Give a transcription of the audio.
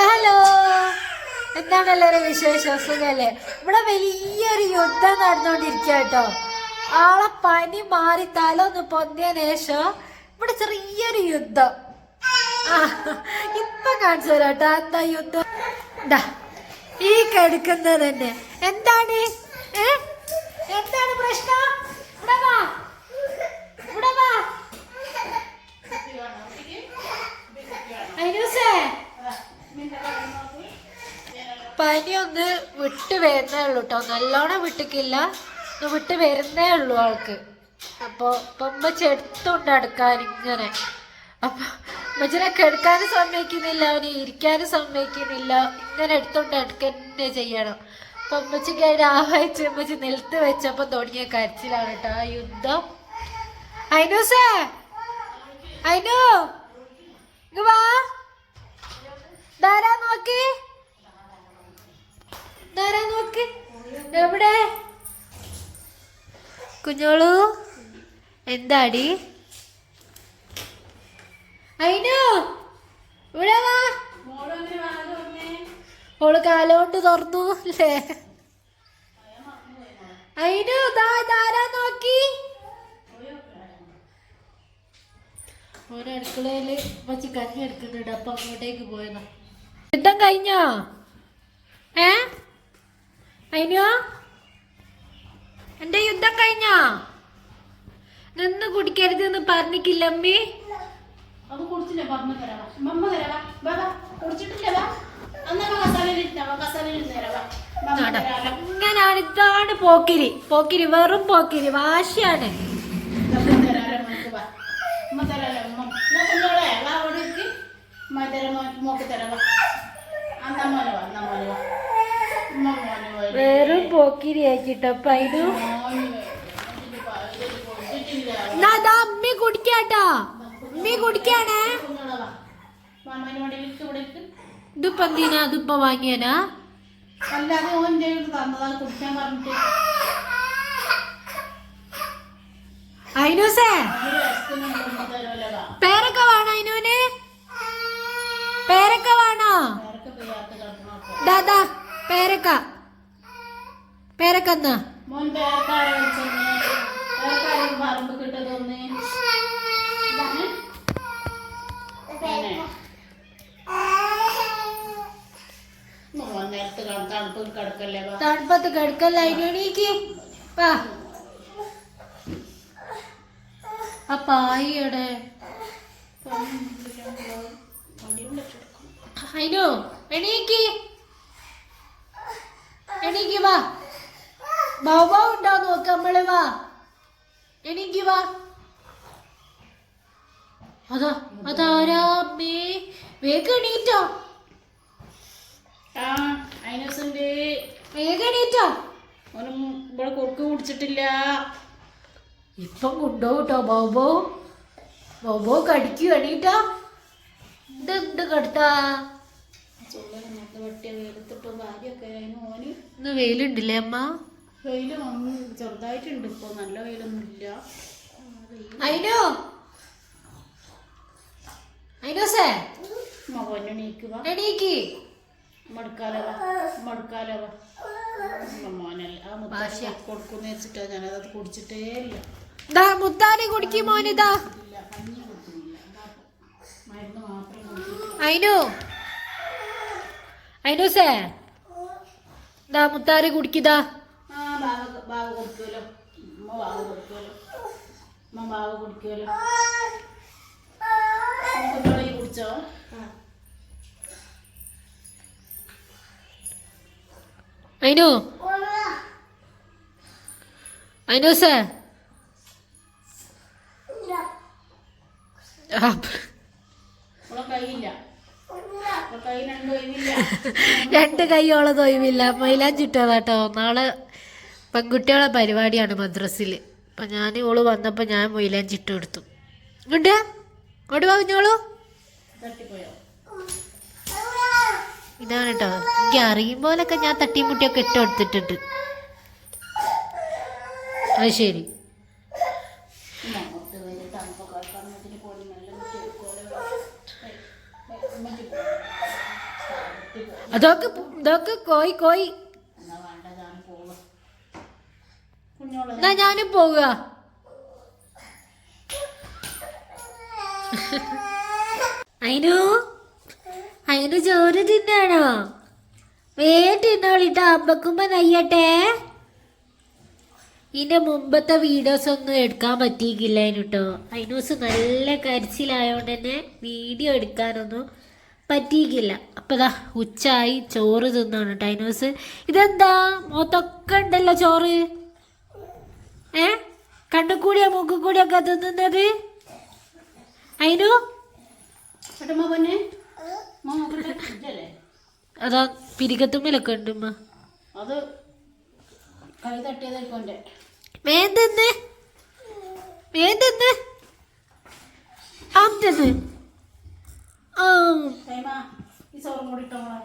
Hello. എന്താണ് വിശേഷം? സുഖല്ലേ? ഇവിടെ വലിയൊരു യുദ്ധം നടന്നുകൊണ്ടിരിക്കുക കേട്ടോ. ആളെ പനി മാറി തല ഒന്ന് പൊന്തിയതിന് ശേഷം ഇവിടെ ചെറിയൊരു യുദ്ധം. ഇപ്പൊ കാണിച്ചു തരാം എന്താ യുദ്ധം? ഈ കിടക്കുന്നത് തന്നെ. എന്താണ്? എന്താണ് പ്രശ്നം ഇവിടെ വാ ഇവിടെ വാ അയ്നൂസേ പനി ഒന്ന് വിട്ട് വരുന്നേ ഉള്ളൂ കേട്ടോ നല്ലോണം വിട്ടിക്കില്ല. വിട്ട് വരുന്നേ ഉള്ളൂ ആൾക്ക്. അപ്പോൾ ഇപ്പം ചെടുത്തുണ്ട് അടുക്കാൻ ഇങ്ങനെ. അപ്പൊ ഉമ്മച്ചിനെ കിടക്കാനും സമ്മതിക്കുന്നില്ല. അവന് ഇരിക്കാനും സമ്മതിക്കുന്നില്ല. ഇങ്ങനെ എടുത്തോണ്ട് അടുക്കന്നെ ചെയ്യണം. അപ്പൊ ഉമ്മച്ചിക്ക് അതിന് ആവാച്ച് ഉമ്മച്ചി നിലത്ത് വെച്ചപ്പോൾ തുടങ്ങിയ കരച്ചിലാണ് കേട്ടോ ആ യുദ്ധം. അയിനു? ഇങ്ങ് വാ. ധാരാ നോക്കി? നോക്ക്? എവിടെ? കുഞ്ഞോളു എന്താടി? ഓൾ കാലോണ്ട് തുറന്നു അല്ലേ? അയിനോ ദാ നോക്കി? ഓരോ അടുക്കളയിൽ വച്ച് കഞ്ഞി എടുക്കുന്നുണ്ട് അപ്പൊ അങ്ങോട്ടേക്ക് പോയതാ യുദ്ധം കഴിഞ്ഞോ? ഏ? അയിനോ? എന്റെ യുദ്ധം കഴിഞ്ഞോ? നിന്ന് കുടിക്കരുത് എന്ന് പറഞ്ഞിക്കില്ല അമ്മി. കുടിച്ചില്ല? പറഞ്ഞു തരാവാ മമ്മ തരാവാ ബാബാ കുടിച്ചിട്ടില്ല വാ. ഇങ്ങനാണ് ഇതാണ് പോക്കിരി. പോക്കിരി വെറും പോക്കിരി. വാശിയാണ്. മോക്ക് തരവാ വാ. വാ. വെറും പോക്കിരി ആക്കിട്ടോ അപ്പൊ അതിനു മോനെ വാ. ഇതിന് പാ- ഇതിന് കുടിച്ചിട്ടില്ല എന്നാ ദാ അമ്മി കുടിക്കാട്ടോ. അമ്മി കുടിക്കാണേ. ഇതിപ്പോ എന്തിനാ? വാങ്ങിയനാ അല്ലാതെ തന്നതാണ് കുടിക്കാൻ പറഞ്ഞിട്ട്. അയിനൂസേ പേരക്ക. പേരക്ക എന്നാ? മോൻ പറമ്പ് കിട്ടതൊന്ന് തണുപ്പത്ത് കിടക്കല്ല വാ. ആ പായിയുടെ അതിനോ എണീക്ക് എണീക്ക് വാ ബൗബ ഉണ്ടോ നോക്ക് നമ്മൾ വാ. എനിക്ക് വാ. അതാ അതാരാ അമ്മേ. വേഗം എണീറ്റോ. ആ വേഗം എണീറ്റോ. ഓനും ഇവിടെ കുറുക്ക് കുടിച്ചിട്ടില്ല. ഇപ്പം കൊണ്ടുപോകും കേട്ടോ ബോബോ ബോബോ കടിക്കു എണീറ്റാ. എന്ത് കടുത്താ? വെട്ടിയ വെയിലത്തിട്ട് ഭാര്യയൊക്കെ അതിന് ഓന് ഇന്ന് വെയിലുണ്ടല്ലേ അമ്മ? വെയിൽ വന്ന് ചെറുതായിട്ടുണ്ട്. ഇപ്പോൾ നല്ല വെയിലൊന്നുമില്ല. അയിനോ എണീക്ക് മടുക്കാലവ മടുക്കാലവ മോനല്ല ആ ഭാഷ. മുത്താശ കൊടുക്കുന്ന വെച്ചിട്ടാ ഞാനത് കുടിച്ചിട്ടേ ഇല്ല. ദാ മുത്താനെ കുടിക്കും മോനിതാ അയിനു മുത്താരി കുടിക്കുതാ ബാവ കൊടുക്കുമല്ലോ? ഉമ്മ വാവ് കൊടുക്കുമല്ലോ? ഉമ്മ വാവ് കുടിക്കുമല്ലോ? കുട്ടികളെ കുടിച്ചോ? അയിനു രണ്ട് കൈയില്ല. രണ്ട് കൈയോളം തൊയ്വില്ല മൈലാഞ്ചിട്ടതാട്ടോ നാളെ പെൺകുട്ടികളെ പരിപാടിയാണ് മദ്രസിൽ അപ്പം ഞാൻ ഓൾ വന്നപ്പോൾ ഞാൻ മൊയിലാൻ ചിട്ട് കൊടുത്തു. ഇങ്ങോട്ട് ഇങ്ങോട്ട് പറഞ്ഞോളൂ ഇതാണ് കേട്ടോ എനിക്ക് അറിയും പോലൊക്കെ ഞാൻ തട്ടിയും മുട്ടിയൊക്കെ ഇട്ട് കൊടുത്തിട്ടുണ്ട്. അത് ശരി. അതൊക്കെ ഇതൊക്കെ കോയി കോയി എന്നാ വേണ്ട ഞാൻ പോവുക കുഞ്ഞോളെ എന്നാ ഞാനും പോവുക. അയിനു അയിനു ചോറ് തിന്നാണോ വേ തിന്നോളിട്ട് അമ്മക്കുമ്പ നയ്യട്ടെ. ഇന്റെ മുമ്പത്തെ വീഡിയോസ് ഒന്നും എടുക്കാൻ പറ്റിയിട്ടില്ല കേട്ടോ ദിവസം നല്ല കരിച്ചിലായോണ്ട് തന്നെ വീഡിയോ എടുക്കാനൊന്നും പറ്റിയിട്ടില്ല അപ്പൊ ദാ ഉച്ചായി ചോറ് തിന്നാണ് കേട്ടോ അതിനൂസ് ഇതെന്താ? മൊത്തൊക്കെ ഉണ്ടല്ലോ ചോറ്. ഏ? കണ്ണും കൂടിയാ മൂക്കും കൂടിയൊക്കെ തിന്നുന്നത് അതിനു അതാ പിരികത്തുമ്മലൊക്കെ ഉണ്ട് ഉമ്മ? അത് കൈ തട്ടിയതായിരിക്കും ആം. ഈ ചോറും കൂടി ഇട്ടോ മോളെ.